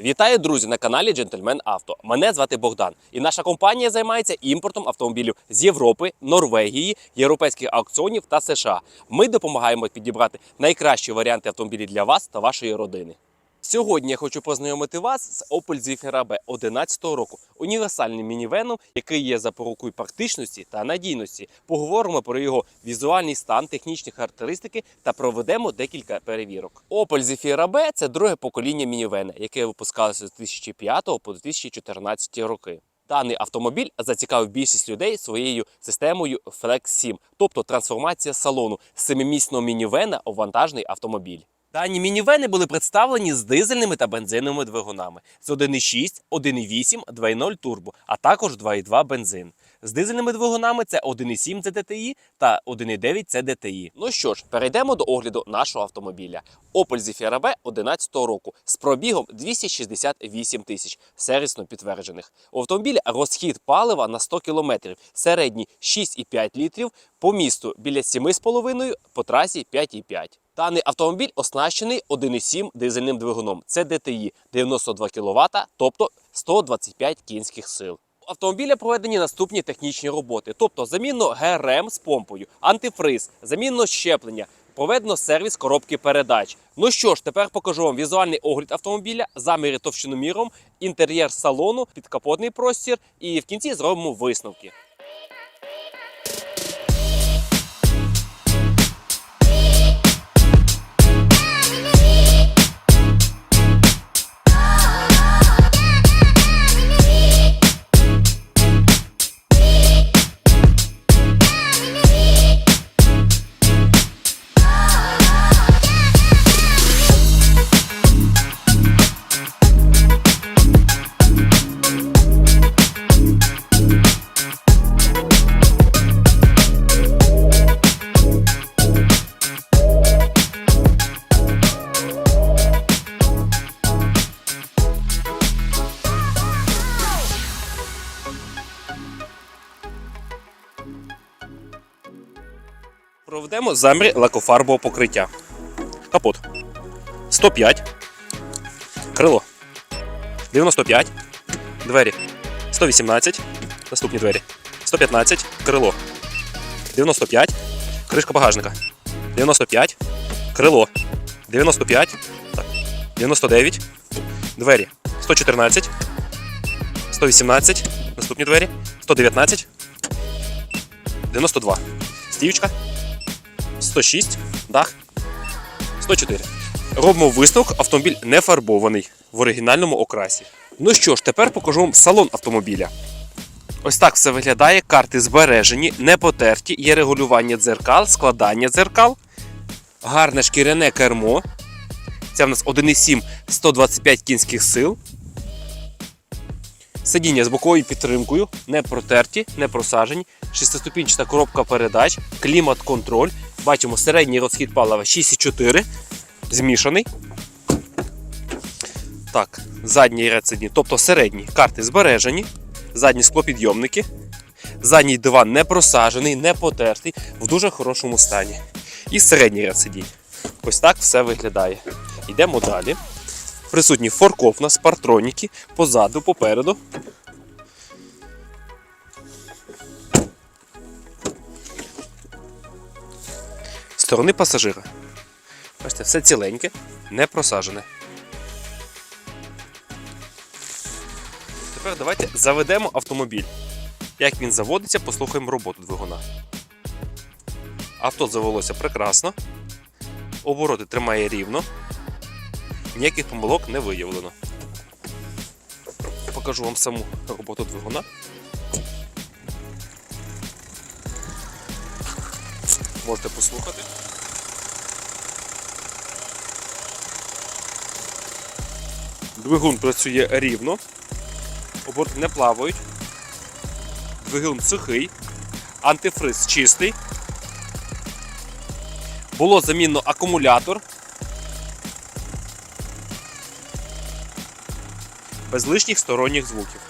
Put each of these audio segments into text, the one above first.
Вітаю, друзі, на каналі Джентльмен Авто. Мене звати Богдан, і наша компанія займається імпортом автомобілів з Європи, Норвегії, європейських аукціонів та США. Ми допомагаємо підібрати найкращі варіанти автомобілів для вас та вашої родини. Сьогодні я хочу познайомити вас з Opel Zafira B 11 року, універсальним мінівеном, який є запорукою практичності та надійності. Поговоримо про його візуальний стан, технічні характеристики та проведемо декілька перевірок. Opel Zafira B – це друге покоління мінівена, яке випускалося з 2005 по 2014 роки. Даний автомобіль зацікавив більшість людей своєю системою Flex 7, тобто трансформація салону з семимісного мінівена у вантажний автомобіль. Дані мінівени були представлені з дизельними та бензиновими двигунами з 1,6, 1,8, 2,0 турбо, а також 2,2 бензин. З дизельними двигунами це 1,7 CDTI та 1,9 CDTI. Ну що ж, перейдемо до огляду нашого автомобіля. Opel Zafira B 11 року з пробігом 268 тисяч сервісно підтверджених. У автомобіля розхід палива на 100 км, середній 6,5 літрів, по місту біля 7,5, по трасі 5,5. Даний автомобіль оснащений 1,7 дизельним двигуном. Це DTI 92 кВт, тобто 125 кінських сил. У автомобіля проведені наступні технічні роботи, тобто замінно ГРМ з помпою, антифриз, замінно щеплення, проведено сервіс коробки передач. Ну що ж, тепер покажу вам візуальний огляд автомобіля, заміри товщиноміром, інтер'єр салону, підкапотний простір і в кінці зробимо висновки. Проведемо замір лакофарбового покриття. Капот. 105. Крило. 95. Двері. 118. Наступні двері. 115. Крило. 95. Кришка багажника. 95. Крило. 95. Так. 99. Двері. 114. 118. Наступні двері. 119. 92. Стівочка. 106, дах, 104. Робимо висновок, автомобіль не фарбований в оригінальному окрасі. Ну що ж, тепер покажу вам салон автомобіля. Ось так все виглядає. Карти збережені, не потерті, є регулювання дзеркал, складання дзеркал, гарне шкіряне кермо. Це в нас 1,7 125 кінських сил. Сидіння з боковою підтримкою, не протерті, не просажені, шестиступінчата коробка передач, клімат-контроль. Бачимо середній розхід палива 6,4, змішаний. Так, задній ряд сидінь, тобто середні карти збережені, задні склопідйомники, задній диван не просажений, не потертий, в дуже хорошому стані. І середній ряд сидінь. Ось так все виглядає. Йдемо далі. Присутні форкоп у нас, партроніки, позаду, попереду. Сторони пасажира. Бачите, все ціленьке, не просажене. Тепер давайте заведемо автомобіль. Як він заводиться, послухаємо роботу двигуна. Авто завелося прекрасно. Обороти тримає рівно. Ніяких помилок не виявлено. Покажу вам саму роботу двигуна. Можете послухати. Двигун працює рівно, оборти не плавають. Двигун сухий, антифриз чистий. Було замінно акумулятор. Без лишніх сторонніх звуків.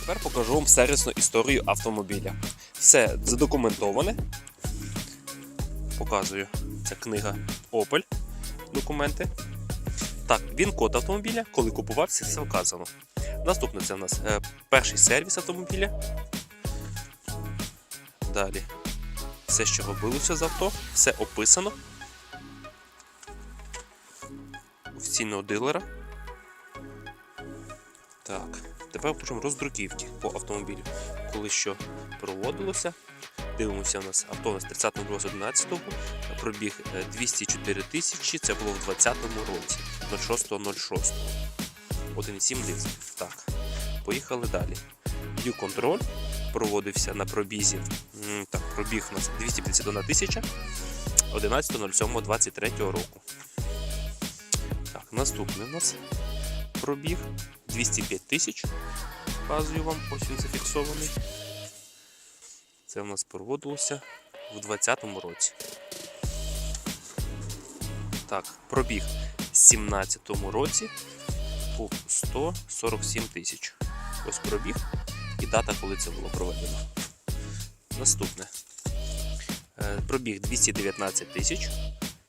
Тепер покажу вам сервісну історію автомобіля. Все задокументоване. Показую. Це книга Opel. Документи. Так, він код автомобіля, коли купувався, все вказано. Наступне це у нас е, перший сервіс автомобіля. Далі. Все, що робилося з авто, все описано. Офіційного дилера. Так, тепер почнемо роздруківки по автомобілю. Коли що проводилося. Дивимося, у нас авто у нас 30.11, пробіг е, 204 тисячі, це було в 2020 році, 06.06. 1,7 дизель. Так, поїхали далі. View Control проводився на пробізі. Так, пробіг у нас 251 тисяча 11.07.23 року. Так, наступний у нас пробіг 205 тисяч. Показую вам, ось він зафіксований. Це у нас проводилося в 2020 році. Так, пробіг 2017 році був 147 тисяч. Ось пробіг і дата, коли це було проведено. Наступне. Е, Пробіг 219 тисяч.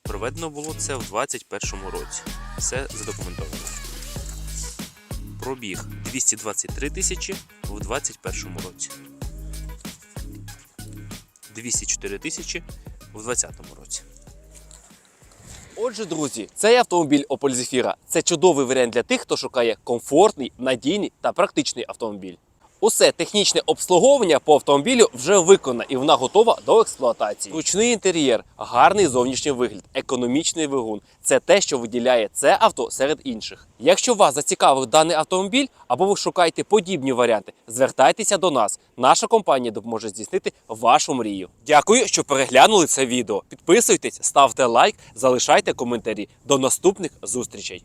Проведено було це в 2021 році. Все задокументовано. Пробіг 223 тисячі в 2021 році. 204 тисячі в 2020 році. Отже, друзі, цей автомобіль Opel Zafira – це чудовий варіант для тих, хто шукає комфортний, надійний та практичний автомобіль. Усе технічне обслуговування по автомобілю вже виконано і вона готова до експлуатації. Ручний інтер'єр, гарний зовнішній вигляд, економічний двигун це те, що виділяє це авто серед інших. Якщо вас зацікавив даний автомобіль або ви шукаєте подібні варіанти, звертайтеся до нас. Наша компанія допоможе здійснити вашу мрію. Дякую, що переглянули це відео. Підписуйтесь, ставте лайк, залишайте коментарі. До наступних зустрічей.